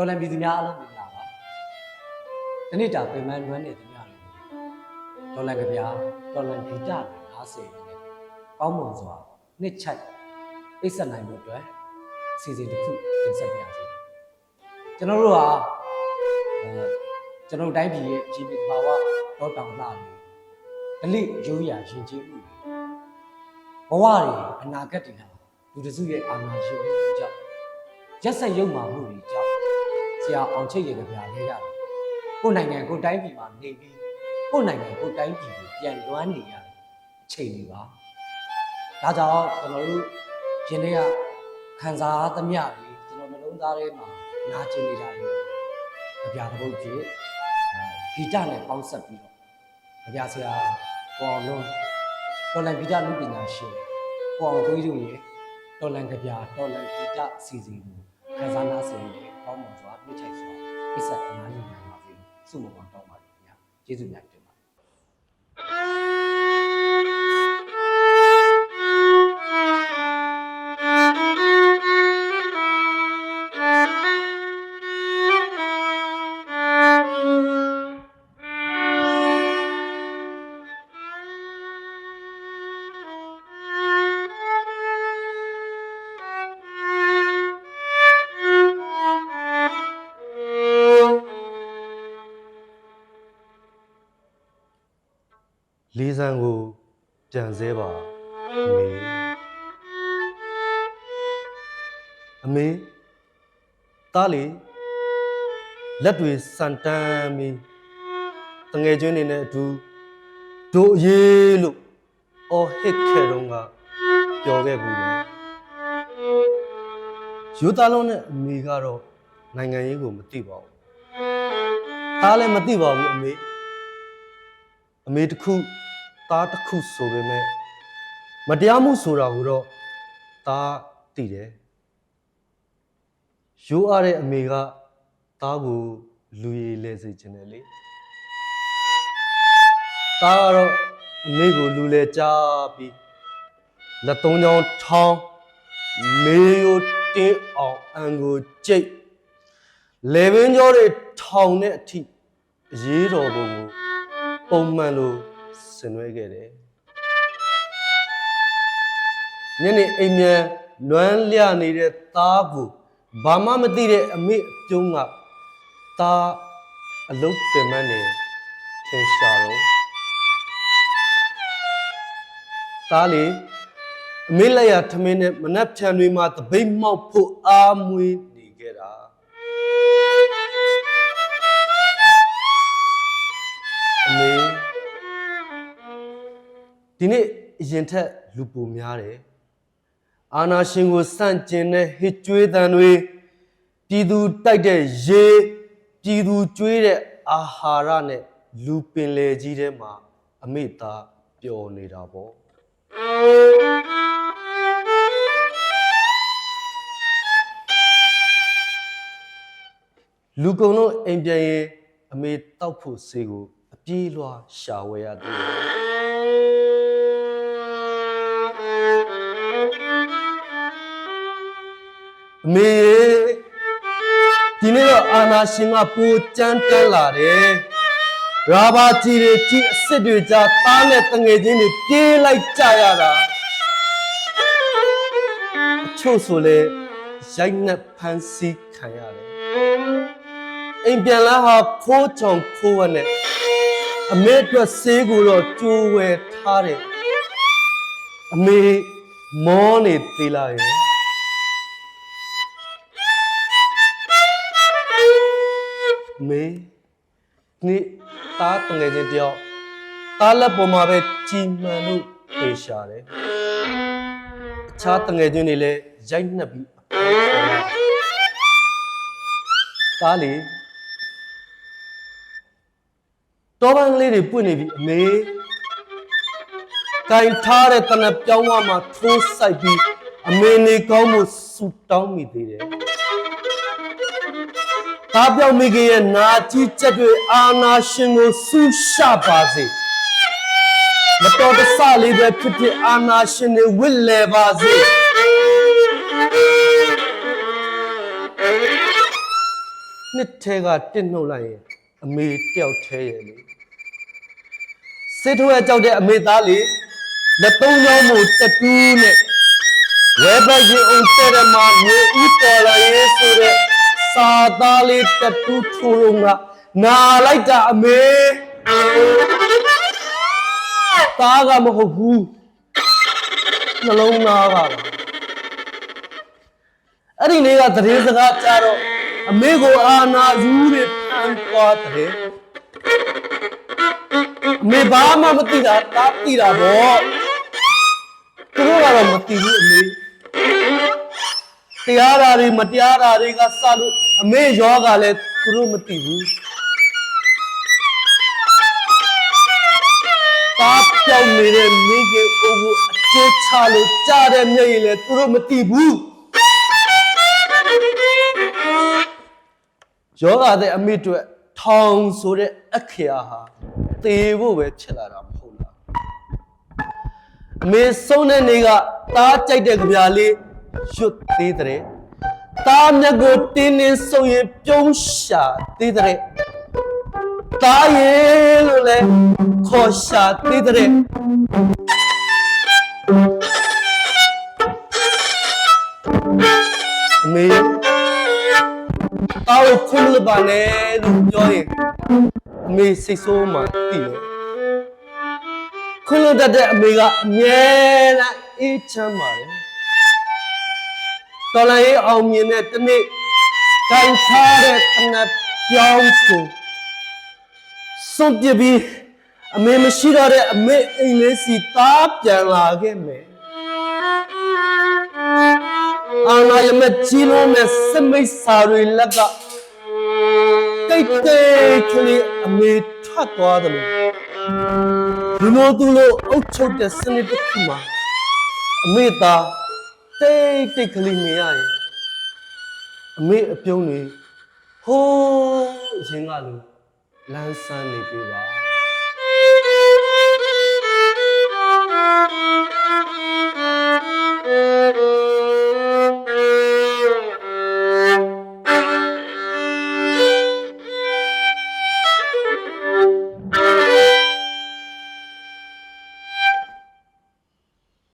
တော်လန်ပြည်သူများအားလုံးမင်္ဂလာပါဒီနေ့တာပြင်ပန်းလွမ်းနေသူများလို့တော်လန်ကြပြားတော်လန်ဒေတာတွေ90ရင်းနဲ့ကောင်းမွန်စွာနှစ်ချိုက်အိတ်ဆက်နိုင်မှုအတွက်အစီအစဉ်တစ်ခုတင်ဆက်ပါရစေကျွန်တော်တို့ဟာအဲကျွန်တော်တို့တိုင်းပြည်ရဲ့အကြီးအကျယ်ဘာဝတော့တောင်လာနေဒလိရိုးရာရှင်ကျေးမှုတွေဘဝတွေအနာဂတ်တွေဟာလူတစုရဲ့အာဏာရှင်မှုကြောင့်ရက်ဆက်ရုပ်မာမှုတွေကြောင့် ဆရာအောင်ချိတ်ရကြပြလဲရတယ်။ကိုယ်နိုင်ငံကိုယ်တိုင်းပြည်မှာနေပြီးကိုယ်နိုင်ငံကိုယ်တိုင်းပြည်ကိုပြန်လွှမ်းနေရတဲ့အချိန်တွေပါ။ဒါကြောင့်ကျွန်တော်တို့ယင်းနေ့ကခံစားသမျှတွေကျွန်တော်နှလုံးသားထဲမှာနာကျင်နေတာတွေကြပြတစ်ပုတ်ဖြစ်ဂီတနဲ့ပေါင်းဆက်ပြီးတော့ကြပြဆရာပေါ်အောင်လုံးတော်လန်ဂီတလူပညာရှင်ပေါ်အောင်သွေးတို့ရဲ့တော်လန်ကြပြတော်လန်ဂီတအစီအစဉ်ကိုခန်းစားနာစင်နဲ့ ပေါင်းမွန်စွာပြည့်ချိုက်စွာပြည့်စက်အနားယူနိုင်ပါစေဆုမွန်ကောင်းတောင်းပါလိမ့်ခင်ဗျာကျေးဇူးများတင် ပါတယ်လေးစံကိုပြန်စဲပါအမေအမေတားလေလက်တွေစန်တန်းပြီးတငယ်ချင်းတွေနဲ့အတူတို့အရေးလို့အော်ဟစ်ခဲ့တော့ကပြောခဲ့ဘူးလေယူသားလုံးနဲ့အမေကတော့နိုင်ငံရေးကိုမသိပါဘူးတားလည်းမသိပါဘူးအမေအမေတစ်ခု သားတစ်ခုဆိုပေမဲ့မတရားမှုဆိုတာကိုတော့သားသိတယ်ရိုးအားတဲ့အမေကသားကိုလူရည်လဲစေခြင်းတယ်လေသားကတော့အမေကိုလူလဲကြားပြီးလက်သုံးချောင်းထောင်းမေယိုတင်းအောင်အန်ကိုကြိတ်လေပင်ကျော်တွေထောင်တဲ့အထိအရေးတော်ပုံကိုပုံမှန်လို့ ဆင်နွှဲခဲ့တယ်ညနေအိမ်မြန်နွမ်းလျနေတဲ့သားကိုဘာမှမသိတဲ့အမေအပြုံးကသားအလုတ်ပင်မနေထင်ရှာတော့သားလေအမေလက်ရထမင်းနဲ့မနှက်ဖြန်တွေမှာတပိတ်မှောက်ဖို့အားမွေးနေခဲ့တာ ဒီနေ့အရင်ထက်လူပူများတယ်အာနာရှင်ကိုစန့်ကျင်တဲ့ဟစ်ကြွေးတန်တွေပြည်သူတိုက်တဲ့ရေပြည်သူကြွေးတဲ့အာဟာရနဲ့လူပင်လေကြီးထဲမှာအမေသားပျော်နေတာပေါ့လူကုံတို့အိမ်ပြန်ရင်အမေတောက်ဖို့ဆေးကိုအပြေးလွှာရှာဝယ်ရသေးတယ် အမေဒီနေ့တော့အာနာရှင်ကပိုကြမ်းတမ်းလာတယ်ရာဘာကြီးတွေကြီးအစ်စ်တွေကြားသားနဲ့တငယ်ချင်းတွေပြေးလိုက်ကြရတာအချို့ဆိုလေရိုက်နှက်ဖမ်းဆီးခံရတယ်အိမ်ပြန်လာဟာခိုးချောင်ခိုးဝနဲ့အမေအတွက်ဆေးကိုတော့ကြိုးဝယ်ထားတယ် အမေမောနေသေးလားရဲ့အမေနေ့သားတငယ်ချင်းတယောက်သားလက်ပေါ်မှာပဲကြီးမှန်လို့ပေရှာတယ်အခြားတငယ်ချင်းတွေလည်းရိုက်နှက်ပြီးအဖေခေါ်လာသားလေတောပန်းကလေးတွေပွင့်နေပြီအမေ ကင်ထားတဲ့တနက်ပြောင်းဝမှာထိုးဆိုင်ပြီးအမေနေကောင်းမှုဆူတောင်းမိသေးတယ်။သားပြောင်းမိခင်ရဲ့နာကြီးချက်တွေအာနာရှင်ကိုဆူရှပါစေ။မတော်တဆလေးပဲဖြစ်ဖြစ်အာနာရှင်တွေဝစ်လဲပါစေ။နှစ်ထဲကတစ်နှုတ်လိုက်ရင်အမေတယောက်သေးရဲ့လေစစ်ထွေးကြောက်တဲ့အမေသားလေး လက်သုံးချောင်းမို့တတူးနဲ့ဝဲပိုက်ရင်အောင်တဲ့ရမှာမြေဥတော်လာရေးဆိုတဲ့စာသားလေးတတူးထိုးလုံးကနာလိုက်တာအမေသားကမဟုတ်ဘူးနှလုံးသားကပါအဲ့ဒီနေ့ကသတင်းစကားကြားတော့အမေကိုအာနာယူတွေဖန်သွားတယ်အမေဘာမှမသိတာတားသိတာဗော သူတို့ကတော့မသိဘူးအမေတရားဓာတွေမတရားဓာတွေကစလို့အမေယောကလည်းသူတို့မသိဘူးတားပြောင်းနေတဲ့မိခင်အိုးကိုအကျဉ်းချလို့ကြားတဲ့မျက်ရည်လည်းသူတို့မသိဘူးယောဂတဲ့အမိအတွက်ထောင်ဆိုတဲ့အခရာဟာသေဖို့ပဲဖြစ်လာတာမဟုတ်လား အမေဆုံးတဲ့နေ့ကတားကြိုက်တဲ့ကြပြာလေးရွတ်သေးတဲ့တားမြတ်ကိုတင်းတင်းဆုံရင်ပြုံးရှာသေးတဲ့တားရဲ့လို့လဲခေါ်ရှာသေးတဲ့အမေတာကိုခွင့်မလို့ပါနဲ့လို့ပြောရင်အမေစိတ်ဆိုးမှတည်တယ် ခွင့်လို့တတ်တဲ့အမေကအမြဲတမ်းအေးချမ်းပါတယ်တော်လိုင်းရေးအောင်မြင်တဲ့တနေ့တိုင်ထားတဲ့တနတ်ပြောင်းကိုစွန့်ပစ်ပြီးအမေမရှိတော့တဲ့အမေအိမ်လေးစီသားပြန်လာခဲ့မယ်အာနာယမကြီးလုံးနဲ့စမိတ်စာတွေလက်ကတိတ်တိတ်ကလေးအမေထွက်သွားတယ်လို့ ဒီလိုသူလိုအုပ်ချုပ်တဲ့စနစ်တစ်ခုမှာအမေသားတိတ်တိတ်ကလေးနေရရင်အမေအပြုံးတွေဟိုးအရင်ကလိုလန်းဆန်းနေပြီပါ